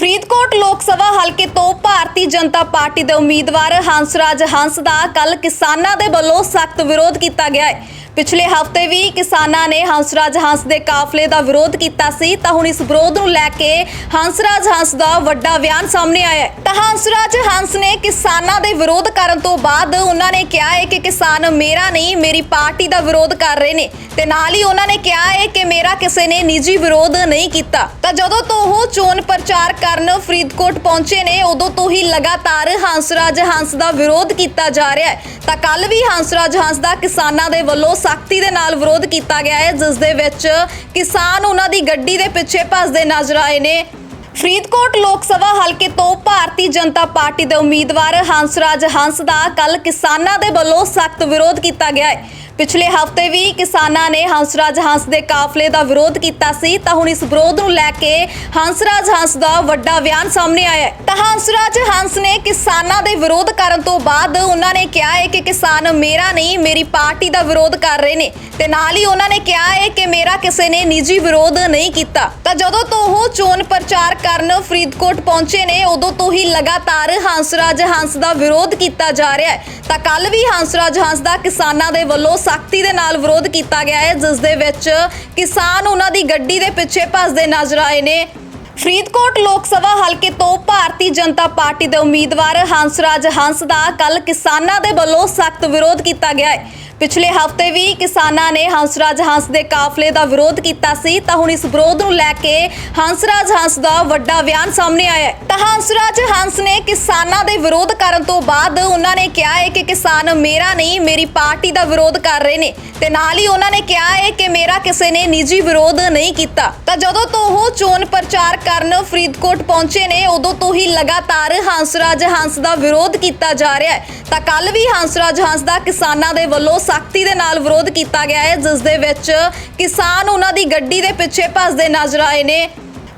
ਫਰੀਦਕੋਟ ਲੋਕ ਸਭਾ ਹਲਕੇ ਤੋਂ ਭਾਰਤੀ ਜਨਤਾ ਪਾਰਟੀ ਦੇ ਉਮੀਦਵਾਰ ਹੰਸਰਾਜ ਹੰਸ ਦਾ ਕੱਲ ਕਿਸਾਨਾਂ ਦੇ ਵੱਲੋਂ ਸਖਤ ਵਿਰੋਧ ਕੀਤਾ ਗਿਆ ਹੈ। ਪਿਛਲੇ ਹਫ਼ਤੇ ਵੀ ਕਿਸਾਨਾਂ ਨੇ ਹੰਸਰਾਜ ਹੰਸ ਦੇ ਕਾਫਲੇ ਦਾ ਵਿਰੋਧ ਕੀਤਾ ਸੀ, ਤਾਂ ਹੁਣ ਇਸ ਵਿਰੋਧ ਨੂੰ ਲੈ ਕੇ ਹੰਸਰਾਜ ਹੰਸ ਦਾ ਵੱਡਾ ਬਿਆਨ ਸਾਹਮਣੇ ਆਇਆ ਹੈ। ਤਾਂ ਹੰਸਰਾਜ ਹੰਸ ਨੇ ਕਿਸਾਨਾਂ ਦੇ ਵਿਰੋਧ ਕਰਨ ਤੋਂ ਬਾਅਦ ਉਹਨਾਂ ਨੇ ਕਿਹਾ ਹੈ ਕਿ ਕਿਸਾਨ ਮੇਰਾ ਨਹੀਂ, ਮੇਰੀ ਪਾਰਟੀ ਦਾ ਵਿਰੋਧ ਕਰ ਰਹੇ ਨੇ। ਤੇ ਨਾਲ ਹੀ ਉਹਨਾਂ ਨੇ ਕਿਹਾ ਹੈ ਕਿ ਮੇਰਾ ਕਿਸੇ ਨੇ ਨਿੱਜੀ ਵਿਰੋਧ ਨਹੀਂ ਕੀਤਾ। ਤਾਂ ਜਦੋਂ ਤੋਂ ਉਹ ਚੋਣ ਪ੍ਰਚਾਰ ਕਰਨ ਫਰੀਦਕੋਟ ਪਹੁੰਚੇ ਨੇ, ਉਦੋਂ ਤੋਂ ਹੀ ਲਗਾਤਾਰ ਹੰਸਰਾਜ ਹੰਸ ਦਾ ਵਿਰੋਧ ਕੀਤਾ ਜਾ ਰਿਹਾ ਹੈ। ਤਾਂ ਕੱਲ ਵੀ ਹੰਸਰਾਜ ਹੰਸ ਦਾ ਕਿਸਾਨਾਂ ਦੇ ਵੱਲੋਂ ਸਖਤੀ ਦੇ ਨਾਲ ਵਿਰੋਧ ਕੀਤਾ ਗਿਆ ਹੈ, ਜਿਸ ਦੇ ਵਿੱਚ ਕਿਸਾਨ ਉਹਨਾਂ ਦੀ ਗੱਡੀ ਦੇ ਪਿੱਛੇ ਭੱਜਦੇ ਨਜ਼ਰ ਆਏ ਨੇ। ਫਰੀਦਕੋਟ ਲੋਕ ਸਭਾ ਹਲਕੇ ਤੋਂ ਭਾਰਤੀ ਜਨਤਾ ਪਾਰਟੀ ਦੇ ਉਮੀਦਵਾਰ ਹੰਸਰਾਜ ਹੰਸ ਦਾ ਕੱਲ ਕਿਸਾਨਾਂ ਦੇ ਵੱਲੋਂ ਸਖਤ ਵਿਰੋਧ ਕੀਤਾ ਗਿਆ ਹੈ। ਪਿਛਲੇ ਹਫ਼ਤੇ ਵੀ ਕਿਸਾਨਾਂ ਨੇ ਹੰਸਰਾਜ ਹੰਸ ਦੇ ਕਾਫਲੇ ਦਾ ਵਿਰੋਧ ਕੀਤਾ ਸੀ, ਤਾਂ ਹੁਣ ਇਸ ਵਿਰੋਧ ਨੂੰ ਲੈ ਕੇ ਹੰਸਰਾਜ ਹੰਸ ਦਾ ਵੱਡਾ ਬਿਆਨ ਸਾਹਮਣੇ ਆਇਆ ਹੈ। ਤਾਂ ਹੰਸਰਾਜ ਹੰਸ ਨੇ ਕਿਸਾਨਾਂ ਦੇ ਵਿਰੋਧ ਕਰਨ ਤੋਂ ਬਾਅਦ ਉਹਨਾਂ ਨੇ ਕਿਹਾ ਹੈ ਕਿ ਕਿਸਾਨ ਮੇਰਾ ਨਹੀਂ, ਮੇਰੀ ਪਾਰਟੀ ਦਾ ਵਿਰੋਧ ਕਰ ਰਹੇ ਨੇ। ਤੇ ਨਾਲ ਹੀ ਉਹਨਾਂ ਨੇ ਕਿਹਾ ਹੈ ਕਿ ਮੇਰਾ ਕਿਸੇ ਨੇ ਨਿੱਜੀ ਵਿਰੋਧ ਨਹੀਂ ਕੀਤਾ। ਤਾਂ ਜਦੋਂ ਤੋਂ ਉਹ ਚੋਣ ਪ੍ਰਚਾਰ ਕਰਨ ਫਰੀਦਕੋਟ ਪਹੁੰਚੇ ਨੇ, ਉਦੋਂ ਤੋਂ ਹੀ ਲਗਾਤਾਰ ਹੰਸਰਾਜ ਹੰਸ ਦਾ ਵਿਰੋਧ ਕੀਤਾ ਜਾ ਰਿਹਾ ਹੈ। ਤਾਂ ਕੱਲ ਵੀ ਹੰਸਰਾਜ ਹੰਸ ਦਾ ਕਿਸਾਨਾਂ ਦੇ ਵੱਲੋਂ ਸਖਤੀ ਦੇ ਨਾਲ ਵਿਰੋਧ ਕੀਤਾ ਗਿਆ ਹੈ, ਜਿਸ ਦੇ ਵਿੱਚ ਕਿਸਾਨ ਉਹਨਾਂ ਦੀ ਗੱਡੀ ਦੇ ਪਿੱਛੇ ਭੱਜਦੇ ਨਜ਼ਰ ਆਏ ਨੇ। ਫਰੀਦਕੋਟ ਲੋਕ ਸਭਾ ਹਲਕੇ ਤੋਂ ਭਾਰਤੀ ਜਨਤਾ ਪਾਰਟੀ ਦੇ ਉਮੀਦਵਾਰ ਹੰਸਰਾਜ ਹੰਸ ਦਾ ਕੱਲ ਕਿਸਾਨਾਂ ਦੇ ਵੱਲੋਂ ਸਖਤ ਵਿਰੋਧ ਕੀਤਾ ਗਿਆ ਹੈ। ਪਿਛਲੇ ਹਫ਼ਤੇ ਵੀ ਕਿਸਾਨਾਂ ਨੇ ਹੰਸਰਾਜ ਹੰਸ ਦੇ ਕਾਫਲੇ ਦਾ ਵਿਰੋਧ ਕੀਤਾ ਸੀ, ਤਾਂ ਹੁਣ ਇਸ ਵਿਰੋਧ ਨੂੰ ਲੈ ਕੇ ਹੰਸਰਾਜ ਹੰਸ ਦਾ ਵੱਡਾ ਬਿਆਨ ਸਾਹਮਣੇ ਆਇਆ ਹੈ। ਤਾਂ ਹੰਸਰਾਜ ਹੰਸ ਨੇ ਕਿਸਾਨਾਂ ਦੇ ਵਿਰੋਧ ਕਰਨ ਤੋਂ ਬਾਅਦ ਉਹਨਾਂ ਨੇ ਕਿਹਾ ਹੈ ਕਿ ਕਿਸਾਨ ਮੇਰਾ ਨਹੀਂ, ਮੇਰੀ ਪਾਰਟੀ ਦਾ ਵਿਰੋਧ ਕਰ ਰਹੇ ਨੇ। ਤੇ ਨਾਲ ਹੀ ਉਹਨਾਂ ਨੇ ਕਿਹਾ ਹੈ ਕਿ ਮੇਰਾ ਕਿਸੇ ਨੇ ਨਿੱਜੀ ਵਿਰੋਧ ਨਹੀਂ ਕੀਤਾ। ਤਾਂ ਜਦੋਂ ਤੋਂ ਉਹ ਚੋਣ ਪ੍ਰਚਾਰ ਕਰਨ ਫਰੀਦਕੋਟ ਪਹੁੰਚੇ ਨੇ, ਉਦੋਂ ਤੋਂ ਹੀ ਲਗਾਤਾਰ ਹੰਸਰਾਜ ਹੰਸ ਦਾ ਵਿਰੋਧ ਕੀਤਾ ਜਾ ਰਿਹਾ ਹੈ। ਤਾਂ ਕੱਲ ਵੀ ਹੰਸਰਾਜ ਹੰਸ ਦਾ ਕਿਸਾਨਾਂ ਦੇ ਵੱਲੋਂ ਸਖਤੀ ਦੇ ਨਾਲ ਵਿਰੋਧ ਕੀਤਾ ਗਿਆ ਹੈ, ਜਿਸ ਦੇ ਵਿੱਚ ਕਿਸਾਨ ਉਹਨਾਂ ਦੀ ਗੱਡੀ ਦੇ ਪਿੱਛੇ ਭੱਜਦੇ ਨਜ਼ਰ ਆਏ ਨੇ।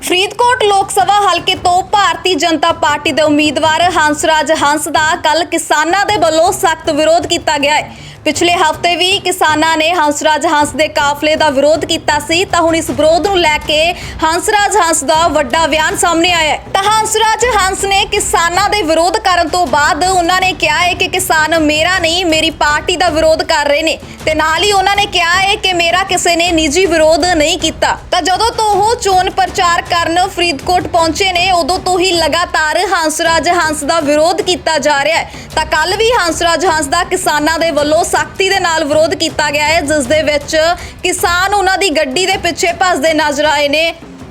ਫਰੀਦਕੋਟ ਲੋਕ ਸਭਾ ਹਲਕੇ ਤੋਂ ਭਾਰਤੀ ਜਨਤਾ ਪਾਰਟੀ ਦੇ ਉਮੀਦਵਾਰ ਹੰਸਰਾਜ ਹੰਸ ਦਾ ਕੱਲ ਕਿਸਾਨਾਂ ਦੇ ਵੱਲੋਂ ਸਖਤ ਵਿਰੋਧ ਕੀਤਾ ਗਿਆ ਹੈ। ਪਿਛਲੇ ਹਫ਼ਤੇ ਵੀ ਕਿਸਾਨਾਂ ਨੇ ਹੰਸਰਾਜ ਹੰਸ ਦੇ ਕਾਫਲੇ ਦਾ ਵਿਰੋਧ ਕੀਤਾ ਸੀ, ਤਾਂ ਹੁਣ ਇਸ ਵਿਰੋਧ ਨੂੰ ਲੈ ਕੇ ਹੰਸਰਾਜ ਹੰਸ ਦਾ ਵੱਡਾ ਬਿਆਨ ਸਾਹਮਣੇ ਆਇਆ ਹੈ। ਤਾਂ ਹੰਸਰਾਜ ਹੰਸ ਨੇ ਕਿਸਾਨਾਂ ਦੇ ਵਿਰੋਧ ਕਰਨ ਤੋਂ ਬਾਅਦ ਉਹਨਾਂ ਨੇ ਕਿਹਾ ਹੈ ਕਿ ਕਿਸਾਨ ਮੇਰਾ ਨਹੀਂ, ਮੇਰੀ ਪਾਰਟੀ ਦਾ ਵਿਰੋਧ ਕਰ ਰਹੇ ਨੇ। ਤੇ ਨਾਲ ਹੀ ਉਹਨਾਂ ਨੇ ਕਿਹਾ ਹੈ ਕਿ ਮੇਰਾ ਕਿਸੇ ਨੇ ਨਿੱਜੀ ਵਿਰੋਧ ਨਹੀਂ ਕੀਤਾ। ਤਾਂ ਜਦੋਂ ਤੋਂ ਉਹ ਚੋਣ ਪ੍ਰਚਾਰ ਕਰਨ ਫਰੀਦਕੋਟ ਪਹੁੰਚੇ ਨੇ, ਉਦੋਂ ਤੋਂ ਹੀ ਲਗਾਤਾਰ ਹੰਸਰਾਜ ਹੰਸ ਦਾ ਵਿਰੋਧ ਕੀਤਾ ਜਾ ਰਿਹਾ ਹੈ। ਤਾਂ ਕੱਲ ਵੀ ਹੰਸਰਾਜ ਹੰਸ ਦਾ ਕਿਸਾਨਾਂ ਦੇ ਵੱਲੋਂ ਸਖਤੀ ਦੇ ਨਾਲ ਵਿਰੋਧ ਕੀਤਾ ਗਿਆ ਹੈ, ਜਿਸ ਦੇ ਵਿੱਚ ਕਿਸਾਨ ਉਹਨਾਂ ਦੀ ਗੱਡੀ ਦੇ ਪਿੱਛੇ ਭੱਜਦੇ ਨਜ਼ਰ ਆਏ ਨੇ।